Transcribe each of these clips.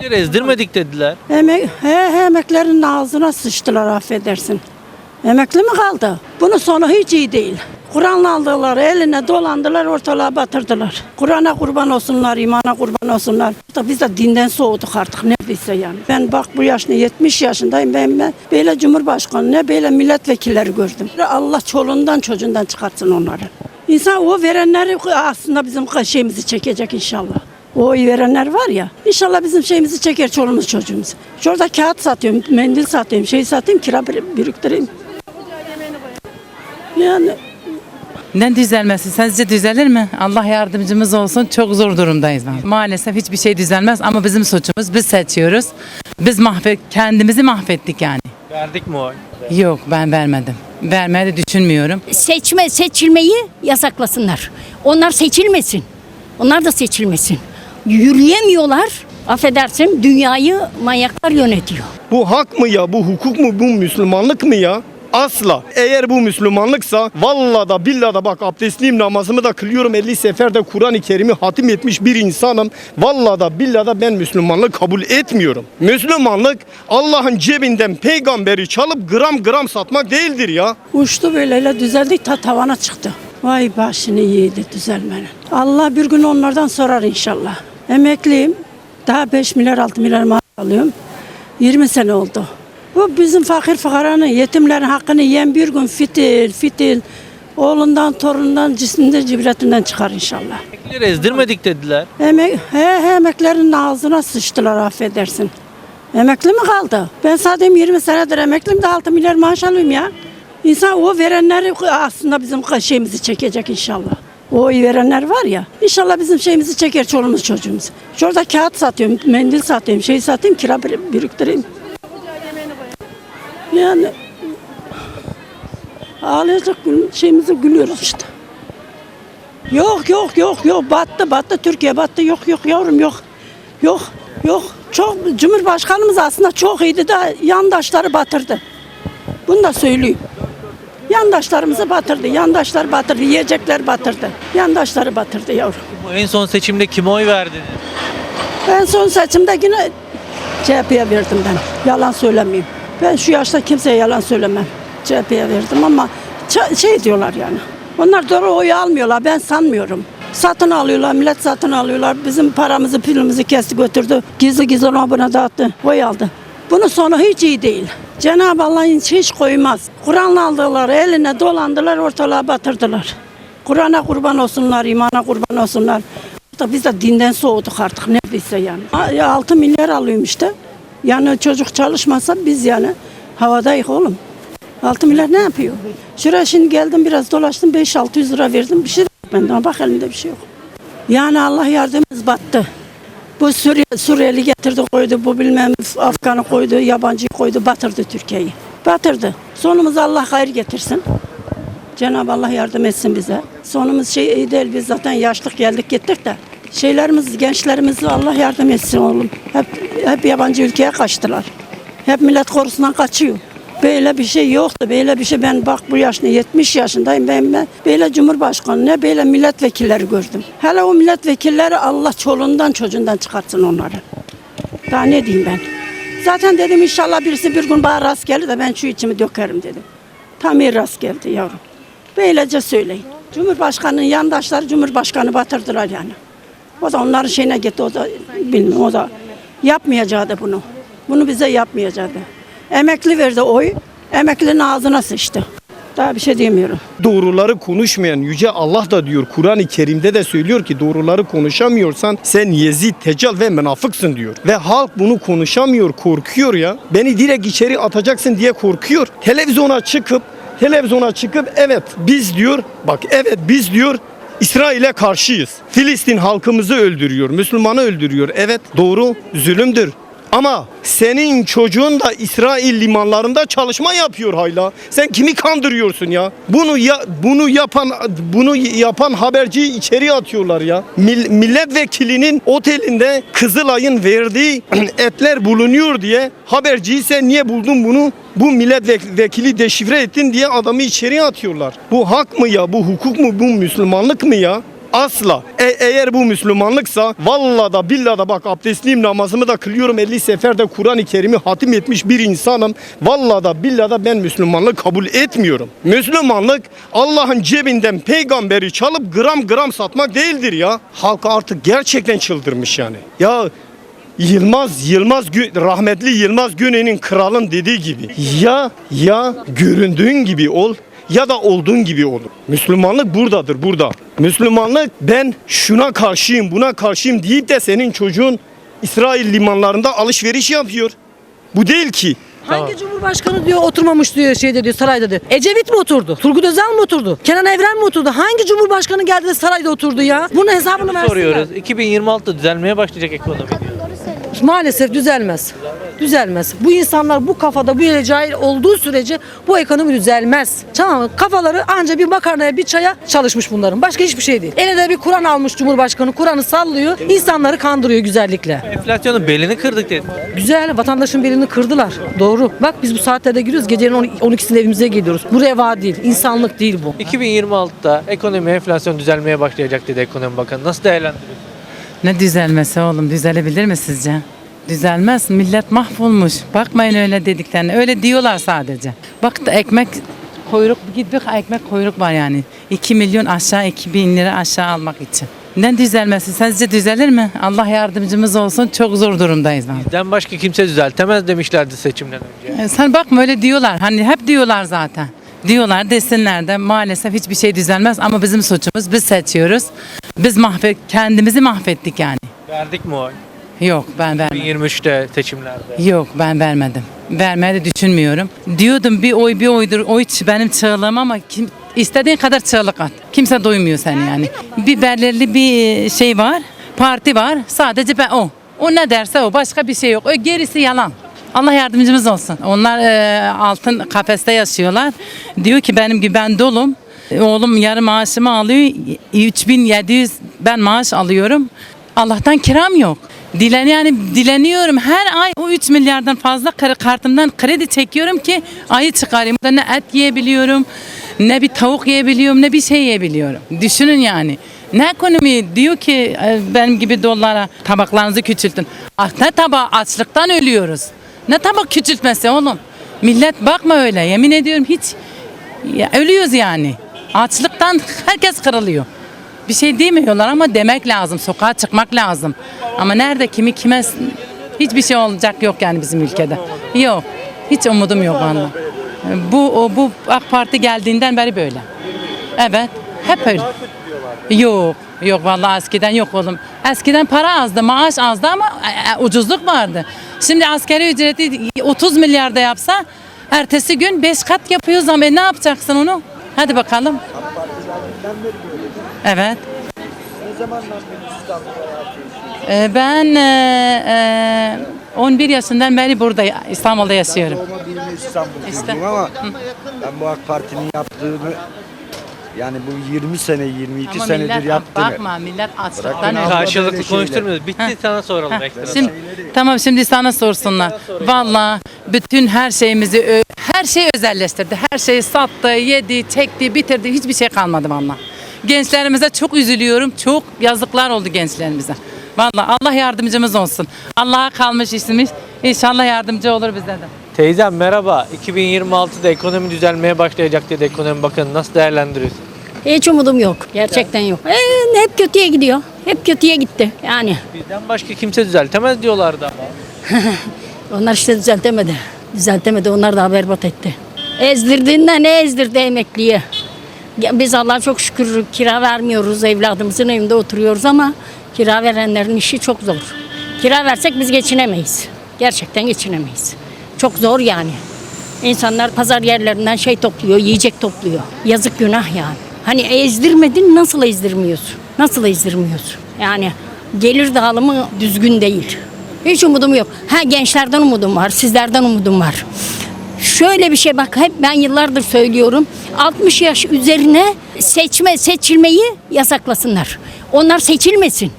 Emeklileri ezdirmedik dediler. Emek, he, he, emeklerin ağzına sıçtılar affedersin. Emekli mi kaldı? Bunun sonu hiç iyi değil. Kur'an'la aldılar, eline dolandılar, ortalığa batırdılar. Kur'an'a kurban olsunlar, imana kurban olsunlar. Biz de dinden soğuduk artık neredeyse yani. Ben bak bu yaşında 70 yaşındayım. Ben, ben böyle cumhurbaşkanı ne böyle milletvekilleri gördüm. Allah çoluğundan çocuğundan çıkartsın onları. İnsan o verenleri aslında bizim şeyimizi çekecek inşallah. O oy verenler var ya. İnşallah bizim şeyimizi çeker çoluğumuz çocuğumuz. Şurada kağıt satıyorum, mendil satıyorum, şey satayım, kira bir- biriktireyim. Yani Ne düzelmesi? Sizce düzelir mi? Allah yardımcımız olsun. Çok zor durumdayız. Maalesef hiçbir şey düzelmez ama bizim suçumuz. Biz seçiyoruz. Biz mahvet, kendimizi mahvettik yani. Verdik mi oy? Yok ben vermedim. Vermeyi de düşünmüyorum. seçme seçilmeyi yasaklasınlar. Onlar seçilmesin. Onlar da seçilmesin. Yürüyemiyorlar. Affedersin dünyayı manyaklar yönetiyor. Bu hak mı ya? Bu hukuk mu? Bu Müslümanlık mı ya? Asla. Eğer bu Müslümanlıksa vallahi da billahi da bak abdestliyim namazımı da kılıyorum 50 seferde Kur'an-ı Kerim'i hatim etmiş bir insanım. Vallahi da billahi da ben Müslümanlık kabul etmiyorum. Müslümanlık Allah'ın cebinden peygamberi çalıp gram gram satmak değildir ya. uçtu böyle öyle düzeldi ta tavana çıktı. Vay başını yedi düzelmenin. Allah bir gün onlardan sorar inşallah. Emekliyim. Daha 5 milyar 6 milyar maaş alıyorum. 20 sene oldu. Bu bizim fakir fukaranın, yetimlerin hakkını yiyen bir gün fitil fitil oğlundan, torunundan, cisminden, cibretinden çıkar inşallah. Emeklileri ezdirmedik dediler. Emek, he, he, emeklerin ağzına sıçtılar affedersin. Emekli mi kaldı? Ben sadece 20 senedir emekliyim de 6 milyar maaş alıyorum ya. İnsan o verenleri aslında bizim şeyimizi çekecek inşallah. Oy verenler var ya. İnşallah bizim şeyimizi çeker çoluğumuz çocuğumuz. Şurada kağıt satıyorum, mendil satıyorum, şey satayım, kira bir- biriktireyim. Yani ağlayacak şeyimizi gülüyoruz işte. Yok yok yok yok battı battı Türkiye battı yok yok yavrum yok. Yok yok çok Cumhurbaşkanımız aslında çok iyiydi de yandaşları batırdı. Bunu da söyleyeyim. Yandaşlarımızı batırdı. Yandaşlar batırdı. Yiyecekler batırdı. Yandaşları batırdı yavrum. Bu en son seçimde kime oy verdiniz? Ben son seçimde yine CHP'ye verdim ben. Yalan söylemeyeyim. Ben şu yaşta kimseye yalan söylemem. CHP'ye verdim ama ça- şey diyorlar yani. Onlar doğru oyu almıyorlar. Ben sanmıyorum. Satın alıyorlar, millet satın alıyorlar. Bizim paramızı, pilimizi kesti götürdü. Gizli gizli ona buna dağıttı. Oy aldı. Bunun sonu hiç iyi değil. Cenab-ı Allah hiç, koymaz. Kur'an'la aldılar, eline dolandılar, ortalığa batırdılar. Kur'an'a kurban olsunlar, imana kurban olsunlar. Da biz de dinden soğuduk artık neredeyse yani. Ha, ya 6 milyar alıyorum işte. Yani çocuk çalışmasa biz yani havadayız oğlum. 6 milyar ne yapıyor? Şuraya şimdi geldim biraz dolaştım 5-600 lira verdim bir şey yok benden bak elimde bir şey yok. Yani Allah yardımımız battı. Bu Suriye, Suriyeli getirdi koydu, bu bilmem Afgan'ı koydu, yabancıyı koydu, batırdı Türkiye'yi. Batırdı. Sonumuz Allah hayır getirsin. Cenab-ı Allah yardım etsin bize. Sonumuz şey iyi değil. Biz zaten yaşlık geldik gittik de. Şeylerimiz, gençlerimiz Allah yardım etsin oğlum. Hep, hep yabancı ülkeye kaçtılar. Hep millet korusundan kaçıyor. Böyle bir şey yoktu. Böyle bir şey ben bak bu yaşında 70 yaşındayım. Ben, ben böyle cumhurbaşkanı ne böyle milletvekilleri gördüm. Hele o milletvekilleri Allah çoluğundan çocuğundan çıkartsın onları. Daha ne diyeyim ben? Zaten dedim inşallah birisi bir gün bana rast gelir de ben şu içimi dökerim dedim. Tam iyi rast geldi yavrum. Böylece söyleyin. Cumhurbaşkanının yandaşları Cumhurbaşkanı batırdılar yani. O da onların şeyine gitti. O da bilmiyorum. O da yapmayacaktı bunu. Bunu bize yapmayacaktı. Emekli verdi oy. Emeklinin ağzına sıçtı. Daha bir şey diyemiyorum. Doğruları konuşmayan Yüce Allah da diyor Kur'an-ı Kerim'de de söylüyor ki doğruları konuşamıyorsan sen Yezid, Tecal ve münafıksın diyor. Ve halk bunu konuşamıyor, korkuyor ya. Beni direkt içeri atacaksın diye korkuyor. Televizyona çıkıp televizyona çıkıp evet biz diyor bak evet biz diyor İsrail'e karşıyız. Filistin halkımızı öldürüyor, Müslümanı öldürüyor. Evet doğru zulümdür. Ama senin çocuğun da İsrail limanlarında çalışma yapıyor hala. Sen kimi kandırıyorsun ya? Bunu ya bunu yapan bunu yapan haberciyi içeri atıyorlar ya. Mil- milletvekilinin otelinde Kızılay'ın verdiği etler bulunuyor diye haberciyi sen niye buldun bunu? Bu milletvekili deşifre ettin diye adamı içeri atıyorlar. Bu hak mı ya? Bu hukuk mu? Bu Müslümanlık mı ya? Asla. E- eğer bu Müslümanlıksa vallahi da billahi da bak abdestliyim namazımı da kılıyorum 50 seferde Kur'an-ı Kerim'i hatim etmiş bir insanım. Vallahi da billahi da ben Müslümanlık kabul etmiyorum. Müslümanlık Allah'ın cebinden peygamberi çalıp gram gram satmak değildir ya. Halk artık gerçekten çıldırmış yani. Ya Yılmaz Yılmaz rahmetli Yılmaz Güney'in kralın dediği gibi ya ya göründüğün gibi ol ya da olduğun gibi olur. Müslümanlık buradadır burada. Müslümanlık ben şuna karşıyım buna karşıyım deyip de senin çocuğun İsrail limanlarında alışveriş yapıyor. Bu değil ki. Hangi cumhurbaşkanı diyor oturmamış diyor şeyde diyor sarayda diyor. Ecevit mi oturdu? Turgut Özal mı oturdu? Kenan Evren mi oturdu? Hangi cumhurbaşkanı geldi de sarayda oturdu ya? Bunun hesabını versinler. Soruyoruz. 2026'da düzelmeye başlayacak ekonomi diyor. Maalesef düzelmez. Düzelmez. Bu insanlar bu kafada bu yere cahil olduğu sürece bu ekonomi düzelmez. Tamam mı? Kafaları anca bir makarnaya bir çaya çalışmış bunların. Başka hiçbir şey değil. Eline de bir Kur'an almış Cumhurbaşkanı. Kur'an'ı sallıyor. insanları kandırıyor güzellikle. Enflasyonun belini kırdık dedi. Güzel vatandaşın birini kırdılar. Doğru. Bak biz bu saatlerde giriyoruz. Gecenin 12'sinde evimize geliyoruz. Bu reva değil. insanlık değil bu. 2026'da ekonomi enflasyon düzelmeye başlayacak dedi ekonomi bakanı. Nasıl değerlendiriyorsun? Ne düzelmesi oğlum düzelebilir mi sizce? Düzelmez. Millet mahvolmuş. Bakmayın öyle dediklerine. Öyle diyorlar sadece. Bak da ekmek kuyruk git bir ekmek kuyruk var yani. 2 milyon aşağı 2 bin lira aşağı almak için. Ne düzelmesi? Sizce düzelir mi? Allah yardımcımız olsun. Çok zor durumdayız. vallahi. Bizden başka kimse düzeltemez demişlerdi seçimden önce. E, Sen bakma öyle diyorlar. Hani hep diyorlar zaten. Diyorlar desinler de maalesef hiçbir şey düzelmez ama bizim suçumuz biz seçiyoruz. Biz mahvet kendimizi mahvettik yani. Verdik mi oy? Yok ben vermedim. 2023'te seçimlerde. Yok ben vermedim. Vermeyi de düşünmüyorum. Diyordum bir oy bir oydur. Oy benim çığlığım ama kim, istediğin kadar çığlık at. Kimse duymuyor seni yani. Bir belirli bir şey var. Parti var. Sadece ben o. O ne derse o. Başka bir şey yok. O gerisi yalan. Allah yardımcımız olsun. Onlar e, altın kafeste yaşıyorlar. Diyor ki benim gibi ben dolum. E, Oğlum yarı maaşımı alıyor. 3700 ben maaş alıyorum. Allah'tan kiram yok. Dilen yani dileniyorum her ay o 3 milyardan fazla kar- kartımdan kredi çekiyorum ki ayı çıkarayım. Ne et yiyebiliyorum, ne bir tavuk yiyebiliyorum, ne bir şey yiyebiliyorum. Düşünün yani. Ne ekonomi diyor ki e, benim gibi dolara tabaklarınızı küçültün. Ah, ne tabağı açlıktan ölüyoruz. Ne tabak küçültmesi oğlum. Millet bakma öyle yemin ediyorum hiç ya, ölüyoruz yani. Açlıktan herkes kırılıyor. Bir şey demiyorlar ama demek lazım. Sokağa çıkmak lazım. Ama nerede kimi kime hiçbir şey olacak yok yani bizim ülkede. Yok. Hiç umudum yok valla. Bu o, bu AK Parti geldiğinden beri böyle. Evet. Hep öyle. Yok. Yok vallahi eskiden yok oğlum. Eskiden para azdı, maaş azdı ama e, e, ucuzluk vardı. Şimdi askeri ücreti 30 milyarda yapsa ertesi gün 5 kat yapıyor zam. E ne yapacaksın onu? Hadi bakalım. Evet. Ee, Ben e, e, 11 yaşından beri burada İstanbul'da yaşıyorum. Doğma büyüme İstanbul'da İşte. ama ben bu AK Parti'nin yaptığını yani bu 20 sene 22 Ama senedir millet yaptığını bakma millet açlıktan Bırakın ölüyor. abi. Karşılıklı böyle şeyler. konuşturmuyoruz. Bitti Heh. sana soralım ekstra. Şimdi, tamam şimdi sana sorsunlar. Vallahi bütün her şeyimizi ö- her şeyi özelleştirdi. Her şeyi sattı, yedi, çekti, bitirdi. Hiçbir şey kalmadı vallahi. Gençlerimize çok üzülüyorum. Çok yazıklar oldu gençlerimize. Vallahi Allah yardımcımız olsun. Allah'a kalmış işimiz. İnşallah yardımcı olur bize de. Teyzem merhaba. 2026'da ekonomi düzelmeye başlayacak dedi ekonomi bakanı. Nasıl değerlendiriyorsun? Hiç umudum yok. Gerçekten yok. Ee, hep kötüye gidiyor. Hep kötüye gitti. Yani Bizden başka kimse düzeltemez diyorlardı ama. onlar işte düzeltemedi. Düzeltemedi. Onlar da berbat etti. Ezdirdiğinde ne ezdirdi emekliye? Biz Allah'a çok şükür kira vermiyoruz. Evladımızın evinde oturuyoruz ama kira verenlerin işi çok zor. Kira versek biz geçinemeyiz. Gerçekten geçinemeyiz. Çok zor yani. İnsanlar pazar yerlerinden şey topluyor, yiyecek topluyor. Yazık günah yani. Hani ezdirmedin nasıl ezdirmiyorsun? Nasıl ezdirmiyorsun? Yani gelir dağılımı düzgün değil. Hiç umudum yok. Ha gençlerden umudum var, sizlerden umudum var. Şöyle bir şey bak hep ben yıllardır söylüyorum. 60 yaş üzerine seçme seçilmeyi yasaklasınlar. Onlar seçilmesin.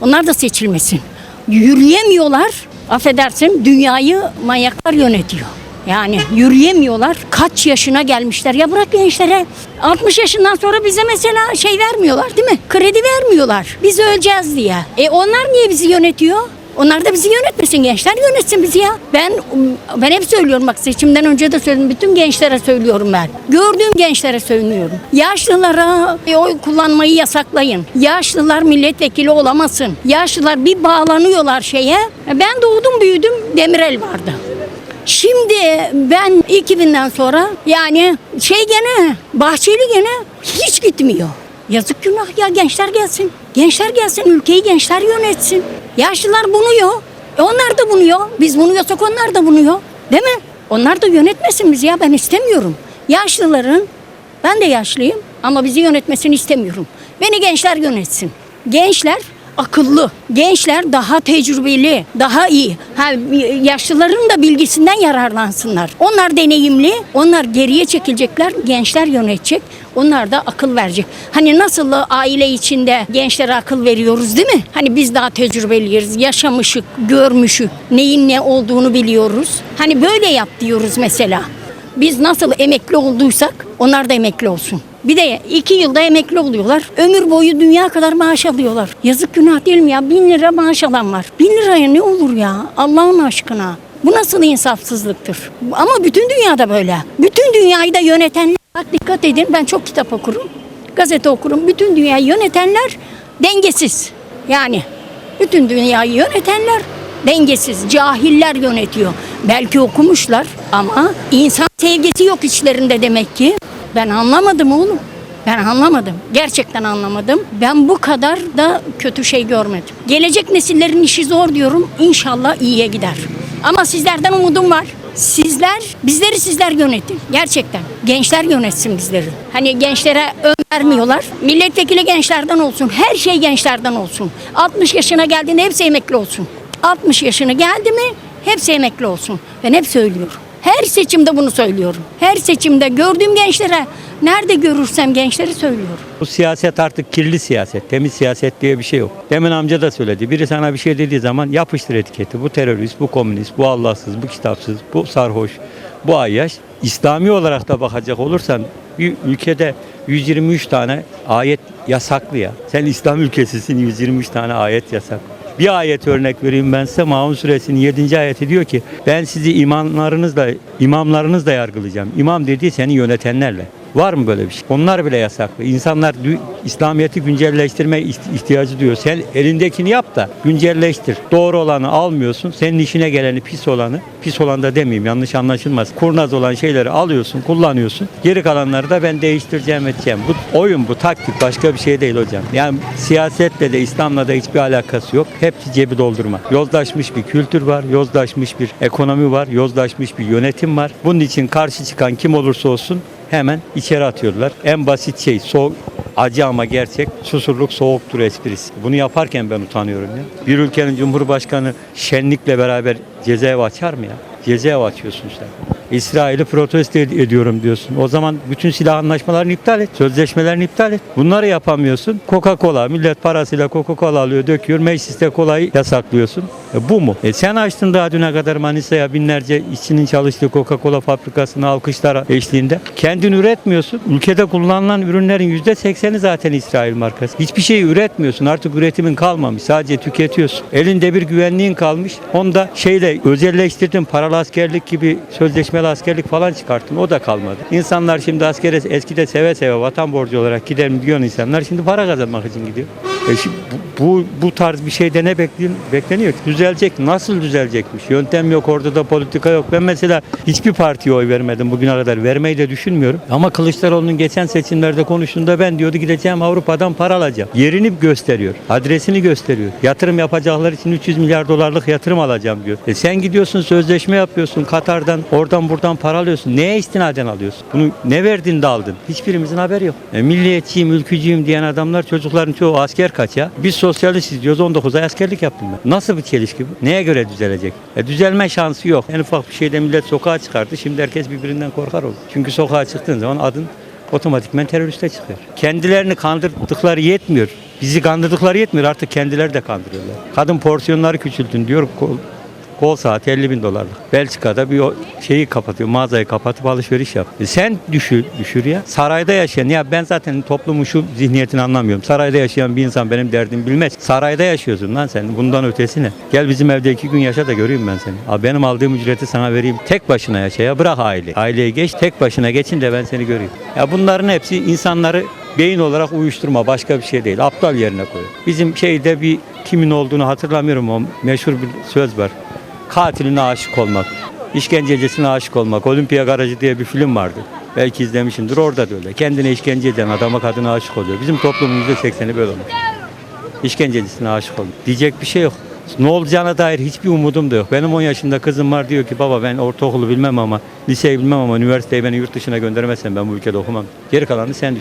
Onlar da seçilmesin. Yürüyemiyorlar. Affedersin dünyayı manyaklar yönetiyor. Yani yürüyemiyorlar. Kaç yaşına gelmişler. Ya bırak gençlere. 60 yaşından sonra bize mesela şey vermiyorlar değil mi? Kredi vermiyorlar. Biz öleceğiz diye. E onlar niye bizi yönetiyor? Onlar da bizi yönetmesin gençler yönetsin bizi ya. Ben ben hep söylüyorum bak seçimden önce de söyledim. Bütün gençlere söylüyorum ben. Gördüğüm gençlere söylüyorum. Yaşlılara oy kullanmayı yasaklayın. Yaşlılar milletvekili olamasın. Yaşlılar bir bağlanıyorlar şeye. Ben doğdum büyüdüm Demirel vardı. Şimdi ben 2000'den sonra yani şey gene Bahçeli gene hiç gitmiyor. Yazık günah ya gençler gelsin. Gençler gelsin ülkeyi gençler yönetsin. Yaşlılar bunuyor. E onlar da bunuyor. Biz bunuyorsak onlar da bunuyor. Değil mi? Onlar da yönetmesin bizi ya ben istemiyorum. Yaşlıların ben de yaşlıyım ama bizi yönetmesini istemiyorum. Beni gençler yönetsin. Gençler akıllı. Gençler daha tecrübeli, daha iyi. Ha, yaşlıların da bilgisinden yararlansınlar. Onlar deneyimli, onlar geriye çekilecekler, gençler yönetecek. Onlar da akıl verecek. Hani nasıl aile içinde gençlere akıl veriyoruz değil mi? Hani biz daha tecrübeliyiz, yaşamışık, görmüşük, neyin ne olduğunu biliyoruz. Hani böyle yap diyoruz mesela. Biz nasıl emekli olduysak onlar da emekli olsun. Bir de iki yılda emekli oluyorlar. Ömür boyu dünya kadar maaş alıyorlar. Yazık günah değil mi ya? Bin lira maaş alan var. Bin liraya ne olur ya? Allah'ın aşkına. Bu nasıl insafsızlıktır? Ama bütün dünyada böyle. Bütün dünyayı da yönetenler, bak dikkat edin ben çok kitap okurum. Gazete okurum. Bütün dünyayı yönetenler dengesiz. Yani bütün dünyayı yönetenler dengesiz, cahiller yönetiyor. Belki okumuşlar ama insan sevgisi yok içlerinde demek ki. Ben anlamadım oğlum. Ben anlamadım. Gerçekten anlamadım. Ben bu kadar da kötü şey görmedim. Gelecek nesillerin işi zor diyorum. İnşallah iyiye gider. Ama sizlerden umudum var. Sizler, bizleri sizler yönetin. Gerçekten. Gençler yönetsin bizleri. Hani gençlere ön vermiyorlar. Milletvekili gençlerden olsun. Her şey gençlerden olsun. 60 yaşına geldiğinde hepsi emekli olsun. 60 yaşına geldi mi hepsi emekli olsun. Ben hep söylüyorum. Her seçimde bunu söylüyorum. Her seçimde gördüğüm gençlere, nerede görürsem gençleri söylüyorum. Bu siyaset artık kirli siyaset. Temiz siyaset diye bir şey yok. Demin amca da söyledi. Biri sana bir şey dediği zaman yapıştır etiketi. Bu terörist, bu komünist, bu Allahsız, bu kitapsız, bu sarhoş, bu ayyaş. İslami olarak da bakacak olursan bir ülkede 123 tane ayet yasaklı ya. Sen İslam ülkesisin 123 tane ayet yasak. Bir ayet örnek vereyim ben size. Maun suresinin 7. ayeti diyor ki ben sizi imanlarınızla, imamlarınızla yargılayacağım. İmam dediği seni yönetenlerle. Var mı böyle bir şey? Onlar bile yasaklı. İnsanlar İslamiyet'i güncelleştirme iht- ihtiyacı duyuyor. Sen elindekini yap da güncelleştir. Doğru olanı almıyorsun. Senin işine geleni pis olanı, pis olan da demeyeyim yanlış anlaşılmaz. Kurnaz olan şeyleri alıyorsun, kullanıyorsun. Geri kalanları da ben değiştireceğim edeceğim. Bu oyun, bu taktik başka bir şey değil hocam. Yani siyasetle de İslam'la da hiçbir alakası yok. Hepsi cebi doldurma. Yozlaşmış bir kültür var, yozlaşmış bir ekonomi var, yozlaşmış bir yönetim var. Bunun için karşı çıkan kim olursa olsun hemen içeri atıyorlar. En basit şey soğuk acı ama gerçek susurluk soğuktur esprisi. Bunu yaparken ben utanıyorum ya. Bir ülkenin cumhurbaşkanı şenlikle beraber cezaevi açar mı ya? Cezaevi açıyorsun sen. İsrail'i protesto ed- ediyorum diyorsun. O zaman bütün silah anlaşmalarını iptal et. Sözleşmelerini iptal et. Bunları yapamıyorsun. Coca-Cola. Millet parasıyla Coca-Cola alıyor, döküyor. Mecliste kolayı yasaklıyorsun. E, bu mu? E, sen açtın daha düne kadar Manisa'ya binlerce işçinin çalıştığı Coca-Cola fabrikasını alkışlara eşliğinde. Kendin üretmiyorsun. Ülkede kullanılan ürünlerin %80'i zaten İsrail markası. Hiçbir şey üretmiyorsun. Artık üretimin kalmamış. Sadece tüketiyorsun. Elinde bir güvenliğin kalmış. Onda şeyle özelleştirdin. Paralı askerlik gibi sözleşmeli askerlik falan çıkarttın. O da kalmadı. İnsanlar şimdi askere eskide seve seve vatan borcu olarak gider milyon insanlar şimdi para kazanmak için gidiyor. E şimdi bu, bu, bu tarz bir şeyde ne beklen- bekleniyor? Düzelecek. Nasıl düzelecekmiş? Yöntem yok, orada da politika yok. Ben mesela hiçbir partiye oy vermedim bugüne kadar. Vermeyi de düşünmüyorum. Ama Kılıçdaroğlu'nun geçen seçimlerde konuştuğunda ben diyordu gideceğim Avrupa'dan para alacağım. Yerini gösteriyor. Adresini gösteriyor. Yatırım yapacaklar için 300 milyar dolarlık yatırım alacağım diyor. E sen gidiyorsun sözleşme yapıyorsun Katar'dan oradan buradan para alıyorsun. Neye istinaden alıyorsun? Bunu ne verdin de aldın? Hiçbirimizin haberi yok. E, milliyetçiyim, ülkücüyüm diyen adamlar çocukların çoğu asker kaç? Biz sosyalistiz diyoruz 19 ay askerlik yaptım ben. Nasıl bir çelişki bu? Neye göre düzelecek? E, düzelme şansı yok. En ufak bir şeyde millet sokağa çıkardı. Şimdi herkes birbirinden korkar oldu. Çünkü sokağa çıktığın zaman adın otomatikmen teröriste çıkıyor. Kendilerini kandırdıkları yetmiyor. Bizi kandırdıkları yetmiyor artık kendileri de kandırıyorlar. Kadın porsiyonları küçültün diyor. Ko- Kol saati 50 bin dolarlık. Belçika'da bir şeyi kapatıyor, mağazayı kapatıp alışveriş yap. E sen düşür, düşür ya. Sarayda yaşayan, ya ben zaten toplumun şu zihniyetini anlamıyorum. Sarayda yaşayan bir insan benim derdimi bilmez. Sarayda yaşıyorsun lan sen. Bundan ötesi ne? Gel bizim evde iki gün yaşa da göreyim ben seni. Abi benim aldığım ücreti sana vereyim. Tek başına yaşa ya. Bırak aile. Aileyi geç. Tek başına geçin de ben seni göreyim. Ya bunların hepsi insanları beyin olarak uyuşturma. Başka bir şey değil. Aptal yerine koy. Bizim şeyde bir kimin olduğunu hatırlamıyorum o meşhur bir söz var. Katiline aşık olmak. işkencecisine aşık olmak. Olimpiya Garajı diye bir film vardı. Belki izlemişsindir. Orada da öyle. Kendine işkence eden adama kadına aşık oluyor. Bizim toplumun %80'i böyle olmuş. İşkencecisine aşık oluyor. Diyecek bir şey yok. Ne olacağına dair hiçbir umudum da yok. Benim 10 yaşında kızım var diyor ki baba ben ortaokulu bilmem ama liseyi bilmem ama üniversiteyi beni yurt dışına göndermezsen ben bu ülkede okumam. Geri kalanını sen düşün.